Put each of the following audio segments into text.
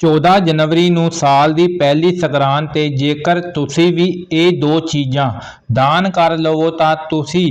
14 ਜਨਵਰੀ ਨੂੰ ਸਾਲ ਦੀ ਪਹਿਲੀ ਸੰਗਰਾਂਦ ਤੇ ਜੇਕਰ ਤੁਸੀਂ ਵੀ ਇਹ ਦੋ ਚੀਜ਼ਾਂ ਦਾਨ ਕਰ ਲਵੋ ਤਾਂ ਤੁਸੀਂ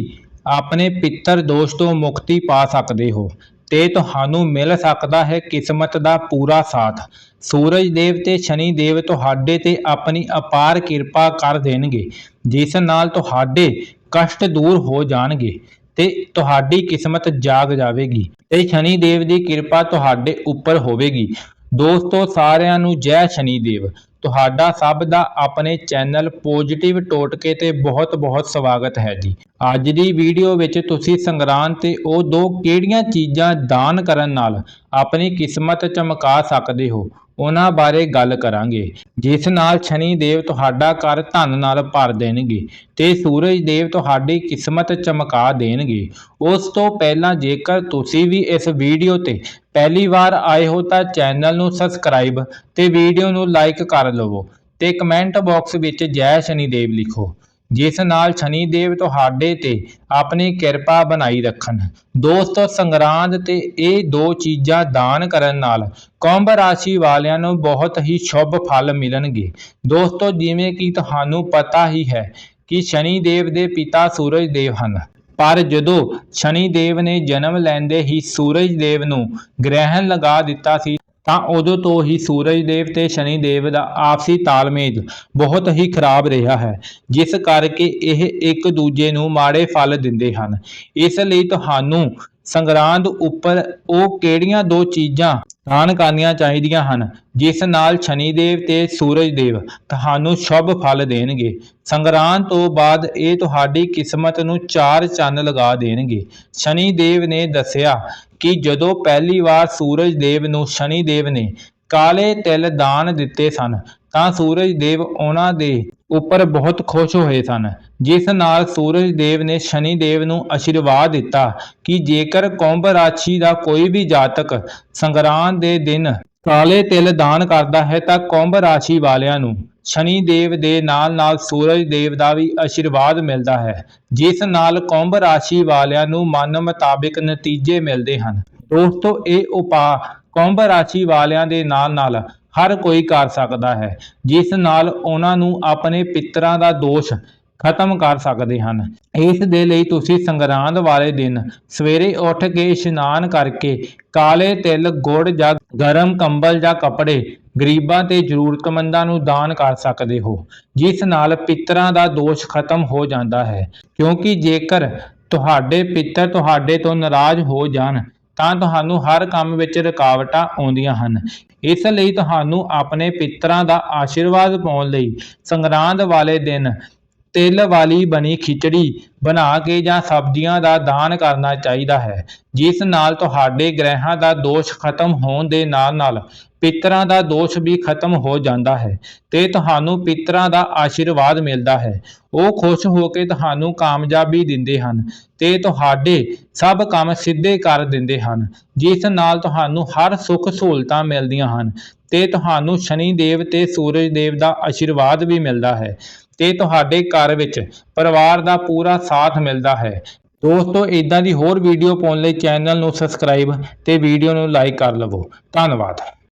ਆਪਣੇ ਪਿੱਤਰ ਦੋਸ਼ ਤੋਂ ਮੁਕਤੀ ਪਾ ਸਕਦੇ ਹੋ ਤੇ ਤੁਹਾਨੂੰ ਮਿਲ ਸਕਦਾ ਹੈ ਕਿਸਮਤ ਦਾ ਪੂਰਾ ਸਾਥ। ਸੂਰਜ ਦੇਵ ਤੇ ਸ਼ਨੀ ਦੇਵ ਤੁਹਾਡੇ ਤੇ ਆਪਣੀ ਅਪਾਰ ਕਿਰਪਾ ਕਰ ਦੇਣਗੇ, ਜਿਸ ਨਾਲ ਤੁਹਾਡੇ ਕਸ਼ਟ ਦੂਰ ਹੋ ਜਾਣਗੇ ਤੇ ਤੁਹਾਡੀ ਕਿਸਮਤ ਜਾਗ ਜਾਵੇਗੀ। ਤੇ ਸ਼ਨੀ ਦੇਵ ਦੀ ਕਿਰਪਾ ਤੁਹਾਡੇ ਉੱਪਰ ਹੋਵੇਗੀ। ਦੋਸਤੋ, ਸਾਰਿਆਂ ਨੂੰ ਜੈ ਸ਼ਨੀ ਦੇਵ। ਤੁਹਾਡਾ ਸਭ ਦਾ ਆਪਣੇ ਚੈਨਲ ਪੋਜੀਟਿਵ ਟੋਟਕੇ ਤੇ ਬਹੁਤ-ਬਹੁਤ ਸਵਾਗਤ ਹੈ ਜੀ। ਅੱਜ ਦੀ ਵੀਡੀਓ ਵਿੱਚ ਤੁਸੀਂ ਸੰਗਰਾਂਦ ਤੇ ਉਹ ਦੋ ਕਿਹੜੀਆਂ ਚੀਜ਼ਾਂ ਦਾਨ ਕਰਨ ਨਾਲ ਆਪਣੀ ਕਿਸਮਤ ਚਮਕਾ ਸਕਦੇ ਹੋ? ਉਹਨਾਂ ਬਾਰੇ ਗੱਲ ਕਰਾਂਗੇ। ਜਿਸ ਨਾਲ ਸ਼ਨੀ ਦੇਵ ਤੁਹਾਡਾ ਘਰ ਧਨ ਨਾਲ ਭਰ ਦੇਣਗੇ ਤੇ ਸੂਰਜ ਦੇਵ ਤੁਹਾਡੀ ਕਿਸਮਤ ਚਮਕਾ ਦੇਣਗੇ। ਉਸ ਤੋਂ ਪਹਿਲਾਂ ਜੇਕਰ ਤੁਸੀਂ ਵੀ ਇਸ ਵੀਡੀਓ ਤੇ ਪਹਿਲੀ ਵਾਰ ਆਏ ਹੋ ਤਾਂ ਚੈਨਲ ਨੂੰ ਸਬਸਕ੍ਰਾਈਬ ਤੇ ਵੀਡੀਓ ਨੂੰ ਲਾਈਕ ਕਰ ਲਵੋ ਤੇ ਕਮੈਂਟ ਬਾਕਸ ਵਿੱਚ ਜੈ ਸ਼ਨੀ ਦੇਵ ਲਿਖੋ। ਜਿਸ ਨਾਲ ਸ਼ਨੀ ਦੇਵ ਤੁਹਾਡੇ ਤੇ ਆਪਣੀ ਕਿਰਪਾ ਬਣਾਈ ਰੱਖਣ। ਦੋਸਤੋ, ਸੰਗਰਾਂਦ ਤੇ ਇਹ ਦੋ ਚੀਜ਼ਾਂ ਦਾਨ ਕਰਨ ਨਾਲ ਕੁੰਭ ਰਾਸ਼ੀ ਵਾਲਿਆਂ ਨੂੰ ਬਹੁਤ ਹੀ ਸ਼ੁਭ ਫਲ ਮਿਲਣਗੇ। ਦੋਸਤੋ, ਜਿਵੇਂ ਕਿ ਤੁਹਾਨੂੰ ਪਤਾ ਹੀ ਹੈ ਕਿ ਸ਼ਨੀ ਦੇਵ ਦੇ ਪਿਤਾ ਸੂਰਜ ਦੇਵ ਹਨ। ਪਰ ਜਦੋਂ ਸ਼ਨੀ ਦੇਵ ਨੇ ਜਨਮ ਲੈਂਦੇ ਹੀ ਸੂਰਜ ਦੇਵ ਨੂੰ ਗ੍ਰਹਿਣ ਲਗਾ ਦਿੱਤਾ ਸੀ ਤਾਂ ਉਦੋਂ ਤੋਂ ਹੀ ਸੂਰਜ ਦੇਵ ਤੇ ਸ਼ਨੀ ਦੇਵ ਦਾ ਆਪਸੀ ਤਾਲਮੇਲ ਬਹੁਤ ਹੀ ਖਰਾਬ ਰਿਹਾ ਹੈ, ਜਿਸ ਕਰਕੇ ਇਹ ਇੱਕ ਦੂਜੇ ਨੂੰ ਮਾੜੇ ਫਲ ਦਿੰਦੇ ਹਨ। ਇਸ ਲਈ ਤੁਹਾਨੂੰ ਸੰਗਰਾਂਦ ਉੱਪਰ ਉਹ ਕਿਹੜੀਆਂ ਦੋ ਚੀਜ਼ਾਂ ਦਾਨ ਕਰਨੀਆਂ ਚਾਹੀਦੀਆਂ ਹਨ? ਜਿਸ ਨਾਲ ਸ਼ਨੀ ਦੇਵ ਤੇ ਸੂਰਜ ਦੇਵ ਤੁਹਾਨੂੰ ਸ਼ੁਭ ਫਲ ਦੇਣਗੇ। ਸੰਗਰਾਂਦ ਤੋਂ ਬਾਅਦ ਇਹ ਤੁਹਾਡੀ ਕਿਸਮਤ ਨੂੰ ਚਾਰ ਚੰਨ ਲਗਾ ਦੇਣਗੇ। ਸ਼ਨੀ ਦੇਵ ਨੇ ਦੱਸਿਆ ਕਿ ਜਦੋਂ ਪਹਿਲੀ ਵਾਰ ਸੂਰਜ ਦੇਵ ਨੂੰ ਸ਼ਨੀ ਦੇਵ ਨੇ ਕਾਲੇ ਤਿਲ ਦਾਨ ਦਿੱਤੇ ਸਨ, ਤਾਂ ਸੂਰਜ ਦੇਵ ਉਹਨਾਂ ਦੇ ਉੱਪਰ ਬਹੁਤ ਖੁਸ਼ ਹੋਏ ਸਨ। ਜਿਸ ਨਾਲ ਸੂਰਜ ਦੇਵ ਨੇ ਸ਼ਨੀ ਦੇਵ ਨੂੰ ਅਸ਼ੀਰਵਾਦ ਦਿੱਤਾ ਕਿ ਜੇਕਰ ਕੁੰਭ ਰਾਸ਼ੀ ਦਾ ਕੋਈ ਵੀ ਜਾਤਕ ਸੰਗਰਾਂਦ ਦੇ ਦਿਨ ਕਾਲੇ ਤਿਲ ਦਾਨ ਕਰਦਾ ਹੈ ਤਾਂ ਕੁੰਭ ਰਾਸ਼ੀ ਵਾਲਿਆਂ ਨੂੰ ਸ਼ਨੀ ਦੇਵ ਦੇ ਨਾਲ-ਨਾਲ ਸੂਰਜ ਦੇਵ ਦਾ ਵੀ ਅਸ਼ੀਰਵਾਦ ਮਿਲਦਾ ਹੈ। ਜਿਸ ਨਾਲ ਕੁੰਭ ਰਾਸ਼ੀ ਵਾਲਿਆਂ ਨੂੰ ਮਨ ਮੁਤਾਬਿਕ ਨਤੀਜੇ ਮਿਲਦੇ ਹਨ। ਦੋਸਤੋ, ਇਹ ਉਪਾਅ ਕੁੰਭ ਰਾਸ਼ੀ ਵਾਲਿਆਂ ਦੇ ਨਾਲ-ਨਾਲ ਹਰ ਕੋਈ ਕਰ ਸਕਦਾ ਹੈ, ਜਿਸ ਨਾਲ ਉਹਨਾਂ ਨੂੰ ਆਪਣੇ ਪਿੱਤਰਾਂ ਦਾ ਦੋਸ਼ ਖਤਮ ਕਰ ਸਕਦੇ ਹਨ। ਇਸ ਦੇ ਲਈ ਤੁਸੀਂ ਸੰਗਰਾਂਦ ਵਾਲੇ ਦਿਨ ਸਵੇਰੇ ਉੱਠ ਕੇ ਇਸ਼ਨਾਨ ਕਰਕੇ ਕਾਲੇ ਤਿਲ, ਗੁੜ ਜਾਂ ਗਰਮ ਕੰਬਲ ਜਾਂ ਕੱਪੜੇ ਗਰੀਬਾਂ ਤੇ ਜ਼ਰੂਰਤਮੰਦਾਂ ਨੂੰ ਦਾਨ ਕਰ ਸਕਦੇ ਹੋ, ਜਿਸ ਨਾਲ ਪਿੱਤਰਾਂ ਦਾ ਦੋਸ਼ ਖਤਮ ਹੋ ਜਾਂਦਾ ਹੈ। ਕਿਉਂਕਿ ਜੇਕਰ ਤੁਹਾਡੇ ਪਿੱਤਰ ਤੁਹਾਡੇ ਤੋਂ ਨਾਰਾਜ਼ ਹੋ ਜਾਣ ਤਾਂ ਤੁਹਾਨੂੰ ਹਰ ਕੰਮ ਵਿੱਚ ਰੁਕਾਵਟਾਂ ਆਉਂਦੀਆਂ ਹਨ। ਇਸ ਲਈ ਤੁਹਾਨੂੰ ਆਪਣੇ ਪਿੱਤਰਾਂ ਦਾ ਆਸ਼ੀਰਵਾਦ ਪਾਉਣ ਲਈ ਸੰਗਰਾਂਦ ਵਾਲੇ ਦਿਨ ਤਿਲ ਵਾਲੀ ਬਣੀ ਖਿਚੜੀ ਬਣਾ ਕੇ ਜਾਂ ਸਬਜ਼ੀਆਂ ਦਾ ਦਾਨ ਕਰਨਾ ਚਾਹੀਦਾ ਹੈ, ਜਿਸ ਨਾਲ ਤੁਹਾਡੇ ਗ੍ਰਹਿਾਂ ਦਾ ਦੋਸ਼ ਖਤਮ ਹੋਣ ਦੇ ਨਾਲ-ਨਾਲ ਪਿੱਤਰਾਂ ਦਾ ਦੋਸ਼ ਵੀ ਖਤਮ ਹੋ ਜਾਂਦਾ ਹੈ ਤੇ ਤੁਹਾਨੂੰ ਪਿੱਤਰਾਂ ਦਾ ਆਸ਼ੀਰਵਾਦ ਮਿਲਦਾ ਹੈ। ਉਹ ਖੁਸ਼ ਹੋ ਕੇ ਤੁਹਾਨੂੰ ਕਾਮਯਾਬੀ ਦਿੰਦੇ ਹਨ ਤੇ ਤੁਹਾਡੇ ਸਭ ਕੰਮ ਸਿੱਧੇ ਕਰ ਦਿੰਦੇ ਹਨ, ਜਿਸ ਨਾਲ ਤੁਹਾਨੂੰ ਹਰ ਸੁੱਖ ਸਹੂਲਤਾਂ ਮਿਲਦੀਆਂ ਹਨ ਤੇ ਤੁਹਾਨੂੰ ਸ਼ਨੀ ਦੇਵ ਤੇ ਸੂਰਜ ਦੇਵ ਦਾ ਆਸ਼ੀਰਵਾਦ ਵੀ ਮਿਲਦਾ ਹੈ ਤੇ ਤੁਹਾਡੇ ਘਰ ਵਿੱਚ ਪਰਿਵਾਰ ਦਾ ਪੂਰਾ ਸਾਥ ਮਿਲਦਾ ਹੈ। ਦੋਸਤੋ ਇਦਾਂ ਦੀ ਹੋਰ ਵੀਡੀਓ ਪਾਉਣ ਲਈ ਚੈਨਲ ਨੂੰ ਸਬਸਕ੍ਰਾਈਬ ਤੇ ਵੀਡੀਓ ਨੂੰ ਲਾਈਕ ਕਰ ਲਵੋ। ਧੰਨਵਾਦ।